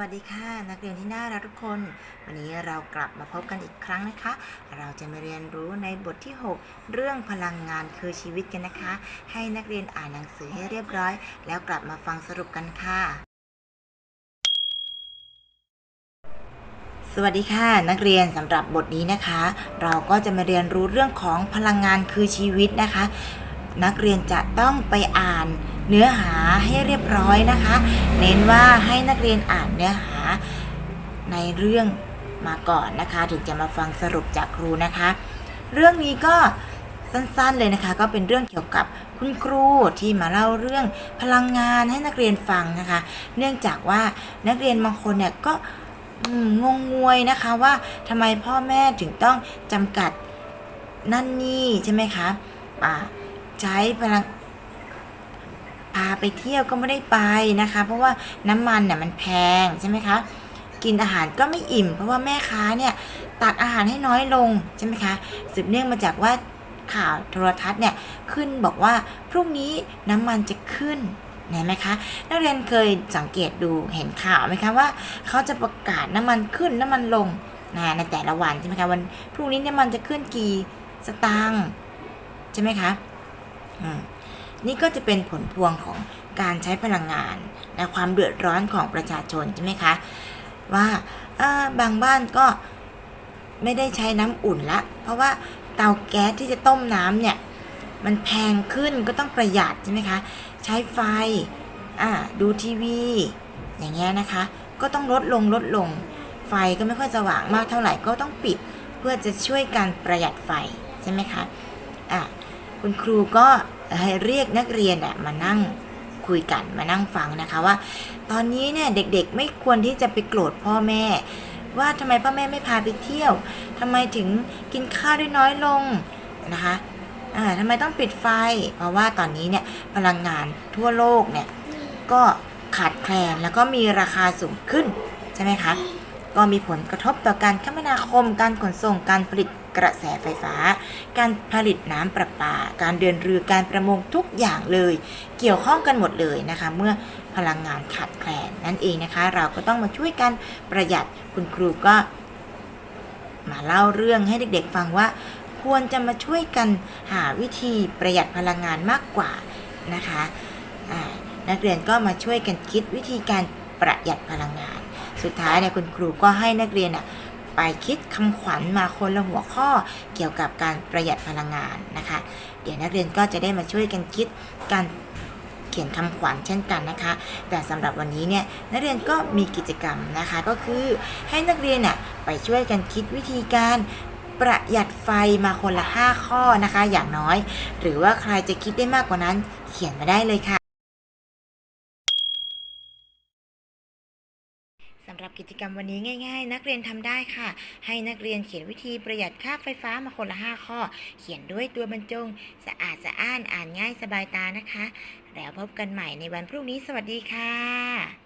วัสดีค่ะ นักเรียนที่น่ารักทุกคน วันนี้เรากลับมาพบกันอีกครั้งนะคะ เราจะมาเรียนรู้ในบทที่ 6 เรื่องพลังงานคือชีวิตกันนะคะ ให้นักเรียนอ่านหนังสือให้เรียบร้อย แล้วกลับมาฟังสรุปกันค่ะ สวัสดีค่ะนักเรียนสำหรับบทนี้นะคะ เราก็จะมาเรียนรู้เรื่องของพลังงานคือชีวิตนะคะ นักเรียนจะต้องไปอ่านเนื้อหาให้เรียบร้อยนะคะ เน้นว่าให้นักเรียนอ่านเนื้อหาในเรื่องมาก่อนนะคะ ถึงจะมาฟังสรุปจากครูนะคะ เรื่องนี้ก็สั้นๆเลยนะคะ ก็เป็นเรื่องเกี่ยวกับคุณครูที่มาเล่าเรื่องพลังงานให้นักเรียนฟังนะคะ เนื่องจากว่านักเรียนบางคนเนี่ยก็งงงวยนะคะว่าทำไมพ่อแม่ถึงต้องจำกัดนั่นนี่ใช่ไหมคะอ่า ใช้พลังพาไปเที่ยวก็ไม่ได้ไปนะคะ เพราะว่าน้ำมันเนี่ยมันแพงใช่ไหมคะกินอาหารก็ไม่อิ่ม เพราะว่าแม่ค้าเนี่ยตักอาหารให้น้อยลงใช่ไหมคะสืบเนื่องมาจากว่าข่าวโทรทัศน์เนี่ยขึ้นบอกว่าพรุ่งนี้น้ำมันจะขึ้นเห็นไหมคะนักเรียนเคยสังเกตดูเห็นข่าวไหมคะว่าเขาจะประกาศน้ำมันขึ้นน้ำมันลงนะในแต่ละวันใช่ไหมคะวันพรุ่งนี้น้ำมันจะขึ้นกี่สตางค์ใช่ไหมคะ นี่ก็จะเป็นผลพวงของการใช้พลังงานและความเดือดร้อนของประชาชนใช่ไหมคะ ว่าบางบ้านก็ไม่ได้ใช้น้ำอุ่นละ เพราะว่าเตาแก๊สที่จะต้มน้ำเนี่ย มันแพงขึ้นก็ต้องประหยัดใช่ไหมคะ ใช้ไฟดูทีวี อย่างเงี้ยนะคะ ก็ต้องลดลงลดลง ไฟก็ไม่ค่อยสว่างมากเท่าไหร่ก็ต้องปิดเพื่อจะช่วยการประหยัดไฟใช่ไหมคะ คุณครูก็ให้เรียกนักเรียนมานั่งคุยกันมานั่งฟังนะคะว่า ตอนนี้เนี่ยเด็กๆไม่ควรที่จะไปโกรธพ่อแม่ ว่าทำไมพ่อแม่ไม่พาไปเที่ยวทำไมถึงกินข้าวได้น้อยลงนะคะทำไมต้องปิดไฟ เพราะว่าตอนนี้เนี่ยพลังงานทั่วโลกเนี่ยก็ขาดแคลนแล้วก็มีราคาสูงขึ้นใช่ไหมคะก็มีผลกระทบต่อการคมนาคมการขนส่งการผลิต กระแสไฟฟ้า การผลิตน้ำประปา การเดินเรือการประมงทุกอย่างเลย เกี่ยวข้องกันหมดเลยนะคะ เมื่อพลังงานขาดแคลนนั่นเองนะคะ เราก็ต้องมาช่วยกันประหยัดคุณครูก็ มาเล่าเรื่องให้เด็กๆฟังว่า ควรจะมาช่วยกันหาวิธีประหยัดพลังงานมากกว่านะคะนักเรียนก็มาช่วยกันคิดวิธีการประหยัดพลังงาน สุดท้ายเนี่ยคุณครูก็ให้นักเรียนอะ ไปคิดคำขวัญมาคนละหัวข้อเกี่ยวกับการประหยัดพลังงานนะคะ เดี๋ยวนักเรียนก็จะได้มาช่วยกันคิดการเขียนคำขวัญเช่นกันนะคะ แต่สำหรับวันนี้เนี่ยนักเรียนก็มีกิจกรรมนะคะก็คือให้นักเรียนน่ะไปช่วยกันคิดวิธีการประหยัดไฟมาคนละ 5 ข้อนะคะ อย่างน้อย หรือว่าใครจะคิดได้มากกว่านั้นเขียนมาได้เลยค่ะ สำหรับ กิจกรรมวันนี้ง่าย ๆ นักเรียนทำได้ค่ะ ให้นักเรียนเขียนวิธีประหยัดค่าไฟฟ้ามาคนละ 5 ข้อ เขียนด้วยตัวบรรจง สะอาดสะอ้านอ่านง่ายสบายตานะคะ แล้วพบกันใหม่ในวันพรุ่งนี้สวัสดีค่ะ